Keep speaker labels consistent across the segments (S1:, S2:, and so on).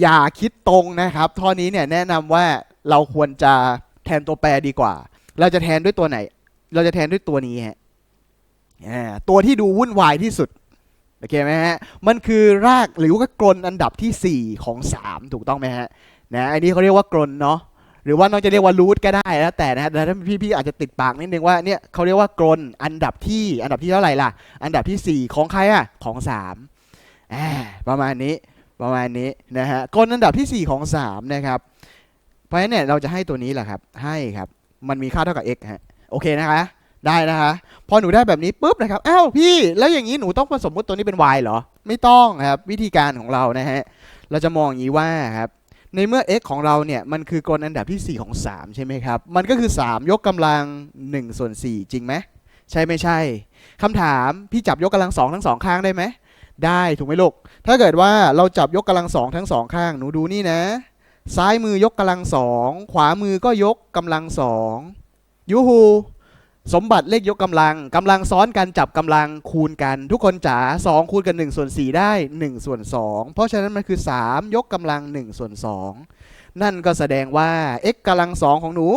S1: อย่าคิดตรงนะครับ ท่อนี้เนี่ยแนะนำว่าเราควรจะแทนตัวแปรดีกว่า เราจะแทนด้วยตัวไหน เราจะแทนด้วยตัวนี้ฮะอ่าตัวที่ดูวุ่นวายที่สุดโอเคไหมฮะ มันคือรากหรือว่ากลนอันดับทีสี่ 4 ของ 3 ถูกต้องไหมฮะนะอันนี้เขาเรียกว่ากลนเนาะหรือว่าน้องจะเรียกว่ารูทก็ได้แล้วแต่นะฮะแต่ถ้าพี่พี่อาจจะติดปากนิดนึงว่าเนี่ยเขาเรียกว่ากลนอันดับที่อันดับที่เท่าไหร่ล่ะ อันดับทีสี่4 ของใครอะของ3อ่าประมาณนี้ ประมาณนี้นะฮะกลอันดับทีสี่ 4 ของ 3 นะครับ เพราะฉะนั้นเนี่ยเราจะให้ตัวนี้แหละครับ ให้ครับ มันมีค่าเท่ากับ x ฮะ โอเคนะคะ ได้นะคะ พอหนูได้แบบนี้ปุ๊บนะครับ อ้าวพี่ แล้วอย่างนี้หนูต้องผสมมติตัวนี้เป็น y เหรอ ไม่ต้องครับ วิธีการของเรานะฮะ เราจะมองอย่างนี้ว่าครับ ในเมื่อ x ของเราเนี่ย มันคือกลอันดับที่ 4 ของ 3 ใช่ไหมครับ มันก็คือ 3 ยกกำลัง1ส่วน4จริงไหม ใช่ไม่ใช่คำถาม พี่จับยกกำลังสองทั้งสองข้างได้ไหม ได้ถูกไหมลูก ถ้าเกิดว่าเราจับยกกำลังสองทั้งสองข้างหนูดูนี่นะ ซ้ายมือยกกำลังสองขวามือก็ยกกำลังสองยูฮูสมบัติเลขยกกำลังกำลังซ้อนกันจับกำลังคูณกัน ทุกคนจ๋า2คูณกัน1ส่วน4ได้1ส่วน2เพราะฉะนั้นมันคือ 3 ยกกำลัง1ส่วน2นั่นก็แสดงว่า x กำลัง2ของหนู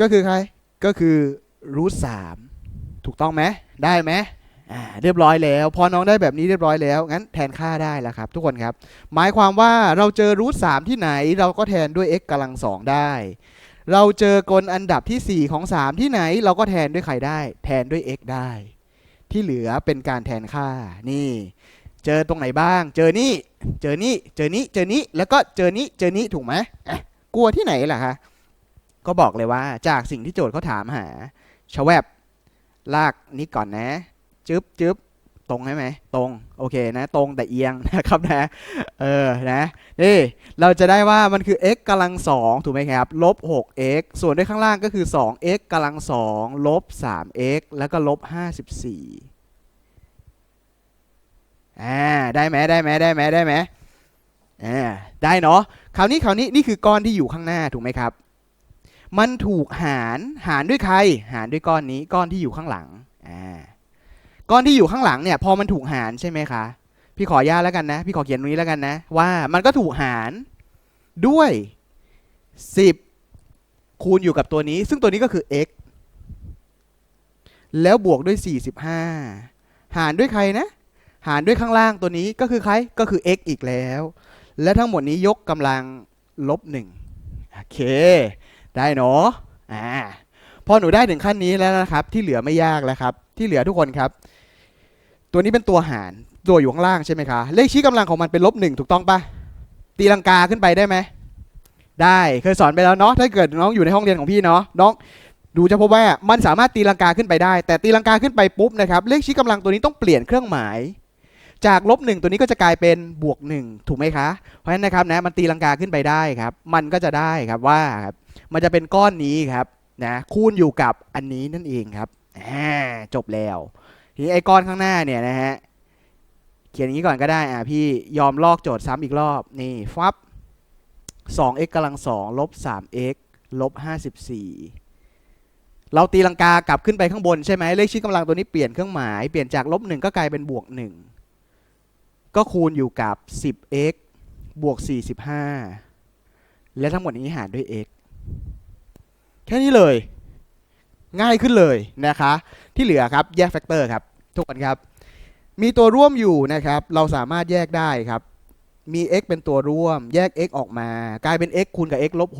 S1: ก็คือใคร ก็คือรูท3ถูกต้องไหมได้ไหม อ่าเรียบร้อยแล้ว พอน้องได้แบบนี้เรียบร้อยแล้ว งั้นแทนค่าได้แล้วครับ ทุกคนครับ หมายความว่าเราเจอรูท3ที่ไหน เราก็แทนด้วย x กำลัง2ได้ เราเจอกลอันดับที่ 4 ของ 3 ที่ไหน เราก็แทนด้วยใครได้ แทนด้วย x ได้ ที่เหลือเป็นการแทนค่านี่เจอตรงไหนบ้าง เจอนี่ เจอนี่ เจอนี้เจอนี้แล้วก็เจอนี้เจอนี้ถูกไหมกลัวที่ไหนล่ะคะ ก็บอกเลยว่าจากสิ่งที่โจทย์เขาถามหาชแวบลากนี้ก่อนนะ จึ๊บจึ๊บตรงใช่ไหมตรงโอเคนะ ตรงแต่เอียงนะครับนะเออนะนี่เราจะได้ว่ามันคือ x กำลังสองถูกไหมครับลบ 6x ส่วนด้วยข้างล่างก็คือ 2x กำลังสองลบ 3x แล้วก็ลบ 54อ่าได้ไหมได้ไหมได้ไหมได้ไหมอ่าได้เนาะคราวนี้คราวนี้นี่คือก้อนที่อยู่ข้างหน้าถูกไหมครับ มันถูกหารหารด้วยใคร หารด้วยก้อนนี้ก้อนที่อยู่ข้างหลังอ่า ก้อนที่อยู่ข้างหลังเนี่ยพอมันถูกหารใช่ไหมคะ พี่ขอญาตแล้วกันนะ พี่ขอเขียนตรงนี้แล้วกันนะ ว่ามันก็ถูกหารด้วย 10 คูณอยู่กับตัวนี้ ซึ่งตัวนี้ก็คือ x แล้วบวกด้วย 45 หารด้วยใครนะ หารด้วยข้างล่างตัวนี้ก็คือใครก็คือ x อีกแล้ว และทั้งหมดนี้ยกกำลังลบ1โอเค ได้เนาะอ่าพอหนูได้ถึงขั้นนี้แล้วนะครับ ที่เหลือไม่ยากแล้วครับ ที่เหลือทุกคนครับ ตัวนี้เป็นตัวหารตัวอยู่ข้างล่างใช่ไหมคะ เลขชี้กำลังของมันเป็นลบหนึ่งถูกต้องปะตีลังกาขึ้นไปได้ไหม ได้เคยสอนไปแล้วเนาะถ้าเกิดน้องอยู่ในห้องเรียนของพี่เนาะน้องดูจะพบว่ามันสามารถตีลังกาขึ้นไปได้ แต่ตีลังกาขึ้นไปปุ๊บนะครับเลขชี้กำลังตัวนี้ต้องเปลี่ยนเครื่องหมาย จากลบหนึ่งตัวนี้ก็จะกลายเป็นบวกหนึ่งถูกไหมคะ เพราะฉะนั้นนะครับนะมันตีลังกาขึ้นไปได้ครับ มันก็จะได้ครับว่าครับมันจะเป็นก้อนนี้ครับนะคูณอยู่กับอันนี้นั่นเองครับจบแล้ว ทีไอ้ก้อนข้างหน้าเนี่ยนะฮะเขียนอย่างนี้ก่อนก็ได้อะพี่ยอมลอกโจทย์ซ้ำอีกรอบนี่ฟับ 2x กำลัง2ลบ 3x ลบ 54 เราตีลังกากลับขึ้นไปข้างบนใช่ไหมเลขชี้กำลังตัวนี้เปลี่ยนเครื่องหมายเปลี่ยนจากลบ1ก็กลายเป็นบวก 1 ก็คูณอยู่กับ 10x บวก 45 และทั้งหมดนี้หารด้วย x แค่นี้เลย ง่ายขึ้นเลยนะคะ ที่เหลือครับแยกแฟกเตอร์ครับทุกคนครับ มีตัวร่วมอยู่นะครับ เราสามารถแยกได้ครับ มี x เป็นตัวร่วม แยก x ออกมา กลายเป็น x คูณกับ x ลบ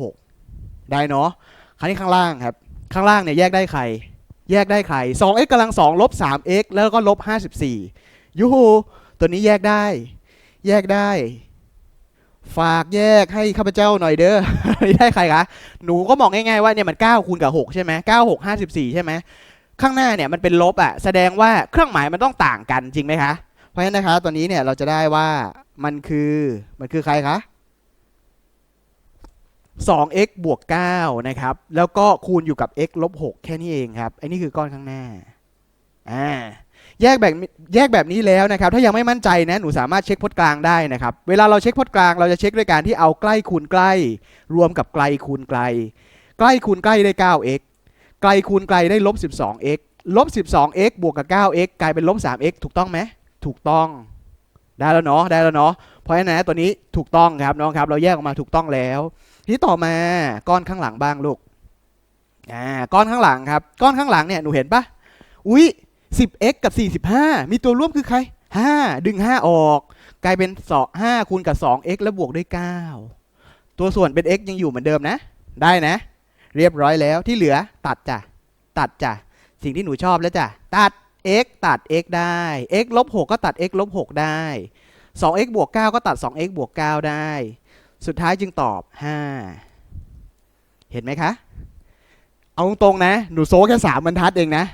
S1: 6ได้เนาะคราวนี้ข้างล่างครับ ข้างล่างเนี่ยแยกได้ใคร แยกได้ใคร 2x กำลัง2ลบ 3x แล้วก็ลบ 54ยูฮูตัวนี้แยกได้ แยกได้ ฝากแยกให้ข้าพเจ้าหน่อยเด้อ ได้ใครคะ หนูก็มองง่ายๆว่าเนี่ยมัน9คูณกับ6ใช่ไหม9 6 54ใช่ไหมข้างหน้าเนี่ยมันเป็นลบอะแสดงว่าเครื่องหมายมันต้องต่างกันจริงไหมคะ เพราะฉะนั้นนะคะตัวนี้เนี่ยเราจะได้ว่ามันคือมันคือใครคะ 2x บวก9นะครับ แล้วก็คูณอยู่กับ x ลบ6แค่นี้เองครับไอ้นี่คือก้อนข้างหน้าอ่า แยกแบบแยกแบบนี้แล้วนะครับ ถ้ายังไม่มั่นใจนะหนูสามารถเช็คพจน์กลางได้นะครับ เวลาเราเช็คพจน์กลางเราจะเช็คด้วยการที่เอาใกล้คูณใกล้ รวมกับไกลคูณไกล ใกล้คูณใกล้ได้ 9x ไกลคูณไกลได้ลบ 12x ลบ 12x บวกกับ 9x กลายเป็นลบ 3x ถูกต้องไหม ถูกต้อง ได้แล้วเนาะ ได้แล้วเนาะ เพราะฉะนั้นตัวนี้ถูกต้องครับน้องครับ เราแยกออกมาถูกต้องแล้ว ทีต่อมาก้อนข้างหลังบ้างลูก อ่า ก้อนข้างหลังครับ ก้อนข้างหลังเนี่ย หนูเห็นปะอุ้ย 10x กับ 45 มีตัวร่วมคือใคร 5 ดึง 5 ออก กลายเป็น2 5คูณกับ 2x แล้วบวกด้วย 9 ตัวส่วนเป็น x ยังอยู่เหมือนเดิมนะ ได้นะ เรียบร้อยแล้วที่เหลือตัดจ้ะ ตัดจ้ะ สิ่งที่หนูชอบแล้วจ้ะ ตัด x ตัด x ได้ x ลบ6ก็ตัด x ลบ6ได้ 2x บวก 9 ก็ตัด 2x บวก 9 ได้ สุดท้ายจึงตอบ 5 เห็นไหมคะ เอาตรงๆนะ หนูโซแค่ 3 บรรทัดเองนะ